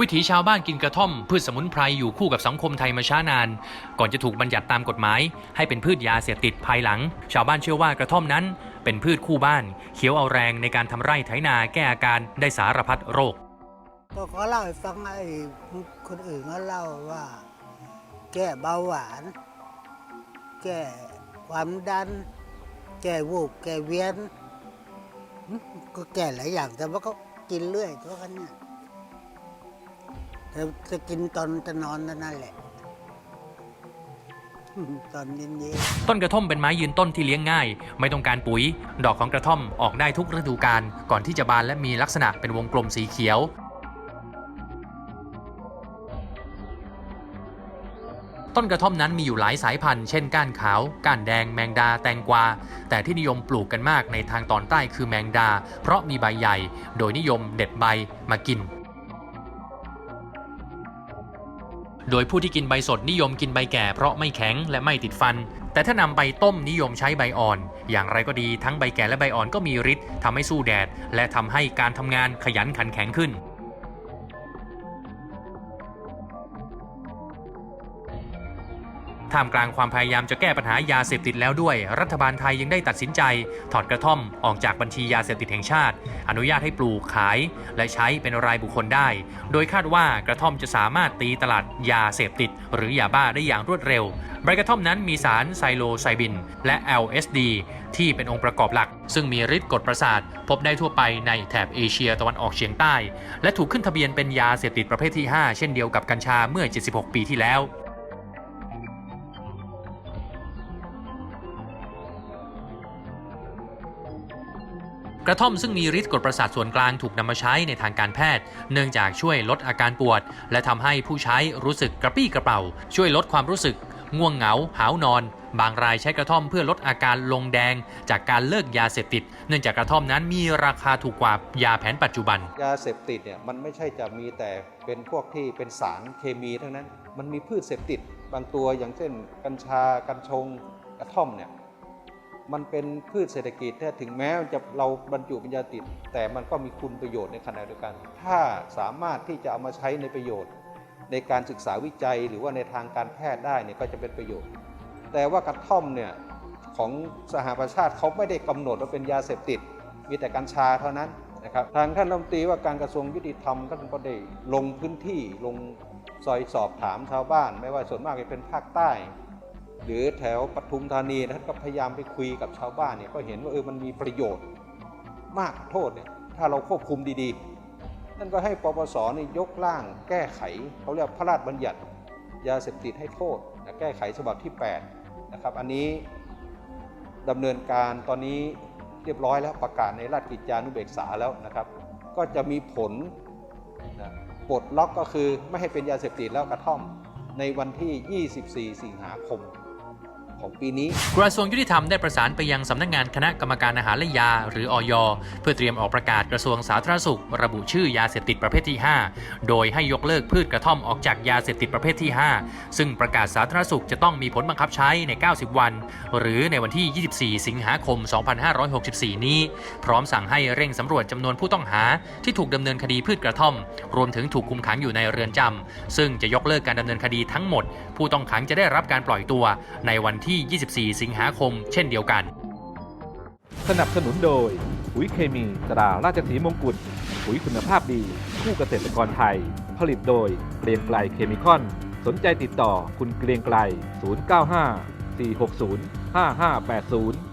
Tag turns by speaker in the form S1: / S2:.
S1: วิถีชาวบ้านกินกระท่อม พืชสมุนไพรอยู่คู่กับสังคมไทยมาช้านาน ก่อนจะถูกบัญญัติตามกฎหมาย ให้เป็นพืชยาเสพติดภายหลัง ชาวบ้านเชื่อว่ากระท่อมนั้น เป็นพืชคู่บ้านเคี้ยวเอาแรงในการทำไร่ไถนาแก้อาการได้สารพัดโรค
S2: ก็เขาเล่าให้ฟังไอ้คนอื่นเขาเล่าว่า แก้เบาหวาน แก้ความดัน แก้วูบแก้เวียน ก็แก้หลายอย่างแต่ว่าก็กินเรื่อยตัวกันเนี่ย แต่จะกินตอนจะนอนนั่นแหละ ตอนเย็นๆ
S1: ต้นกระท่อมเป็นไม้ยืนต้นที่เลี้ยงง่าย ไม่ต้องการปุ๋ย ดอกของกระท่อมออกได้ทุกฤดูกาลก่อนที่จะบานและมีลักษณะเป็นวงกลมสีเขียว ต้นกระท่อมนั้นมีอยู่หลายสายพันธุ์เช่นก้านขาว ก้านแดง แมงดา แตงกวา แต่ที่นิยมปลูกกันมากในทางตอนใต้คือแมงดา เพราะมีใบใหญ่ โดยนิยมเด็ดใบมากิน โดยผู้ที่กินใบสดนิยมกินใบแก่เพราะไม่แข็งและไม่ติดฟัน แต่ถ้านำใบต้มนิยมใช้ใบอ่อน อย่างไรก็ดีทั้งใบแก่และใบอ่อนก็มีฤทธิ์ทำให้สู้แดด และทำให้การทำงานขยันขันแข็งขึ้น ท่ามกลางความพยายามจะแก้ปัญหายาเสพติดแล้วด้วย รัฐบาลไทยยังได้ตัดสินใจ ถอดกระท่อมออกจากบัญชียาเสพติดแห่งชาติ อนุญาตให้ปลูกขาย และใช้เป็นรายบุคคลได้ โดยคาดว่ากระท่อมจะสามารถตีตลาดยาเสพติด หรือยาบ้าได้อย่างรวดเร็วใบกระท่อมนั้นมีสารไซโลไซบิน และ LSD ที่เป็นองค์ประกอบหลัก ซึ่งมีฤทธิ์กดประสาท พบได้ทั่วไปในแถบเอเชียตะวันออกเฉียงใต้ และถูกขึ้นทะเบียนเป็นยาเสพติดประเภทที่ 5 เช่นเดียวกับกัญชาเมื่อ 76 ปีที่แล้ว กระท่อมซึ่งมีฤทธิ์กดประสาทส่วนกลางถูกนำมาใช้ในทางการแพทย์ เนื่องจากช่วยลดอาการปวด และทำให้ผู้ใช้รู้สึกกระปี้กระเป๋า ช่วยลดความรู้สึก ง่วงเหงา หาวนอน บางรายใช้กระท่อมเพื่อลดอาการลงแดง จากการเลิกยาเสพติด เนื่องจากกระท่อมนั้นมีราคาถูกกว่ายาแผนปัจจุบัน
S3: ยาเสพติดเนี่ยมันไม่ใช่จะมีแต่เป็นพวกที่เป็นสารเคมีเทั้งนั้น มันมีพืชเสพติด บางตัวอย่างเช่น กัญชา กัญชง กระท่อมเนี่ย มันเป็นพืชเศรษฐกิจถ้าถึงแม้จะเราบรรจุเป็นยาติด แต่มันก็มีคุณประโยชน์ในขณะเดียวกัน ถ้าสามารถที่จะเอามาใช้ในประโยชน์ ในการศึกษาวิจัยหรือว่าในทางการแพทย์ได้เนี่ยก็จะเป็นประโยชน์ แต่ว่ากระท่อมเนี่ยของสหประชาชาติเขาไม่ได้กำหนดว่าเป็นยาเสพติด มีแต่กัญชาเท่านั้นนะครับทางท่านรัฐมนตรีว่าการกระทรวงยุติธรรมท่านก็ได้ลงพื้นที่ลงซอยสอบถามชาวบ้าน ไม่ว่าส่วนมากจะเป็นภาคใต้ หรือแถวปทุมธานีท่านก็พยายามไปคุยกับชาวบ้านเนี่ยก็เห็นว่าเออมันมีประโยชน์มากโทษเนี่ยถ้าเราควบคุมดีๆ นั่นก็ให้ปปสนี่ยกร่างแก้ไขเขาเรียกพระราชบัญญัติยาเสพติดให้โทษนะแก้ไขฉบับที่8นะครับอันนี้ดำเนินการตอนนี้เรียบร้อยแล้วประกาศในราชกิจจานุเบกษาแล้วนะครับ ก็จะมีผลนะปลดล็อกก็คือไม่ให้เป็นยาเสพติดแล้วกระท่อมในวันที่ 24 สิงหาคม ของปีนี้
S1: กระทรวงยุติธรรมได้ประสานไปยังสำนักงานคณะกรรมการอาหารและยา หรืออยเพื่อเตรียมออกประกาศกระทรวงสาธารณสุข ระบุชื่อยาเสพติดประเภทที่ 5 โดยให้ยกเลิกพืชกระท่อมออกจากยาเสพติดประเภทที่ 5 ซึ่งประกาศสาธารณสุขจะต้องมีผลบังคับใช้ใน 90 วัน หรือในวันที่ 24 สิงหาคม 2564 นี้ พร้อมสั่งให้เร่งสำรวจจำนวนผู้ต้องหาที่ถูกดำเนินคดีพืชกระท่อม รวมถึงถูกคุมขังอยู่ในเรือนจำซึ่งจะยกเลิกการดำเนินคดีทั้งหมด ผู้ต้องขังจะได้รับการปล่อยตัวในวันทีที่ 24 สิงหาคม เช่นเดียวกัน
S4: สนับสนุนโดยปุ๋ยเคมีตราราชสีมงกุฎปุ๋ยคุณภาพดี คู่เกษตรกรไทย ผลิตโดยเกรียงไกลเคมีคอน สนใจติดต่อคุณเกรียงไกล 095 460 5580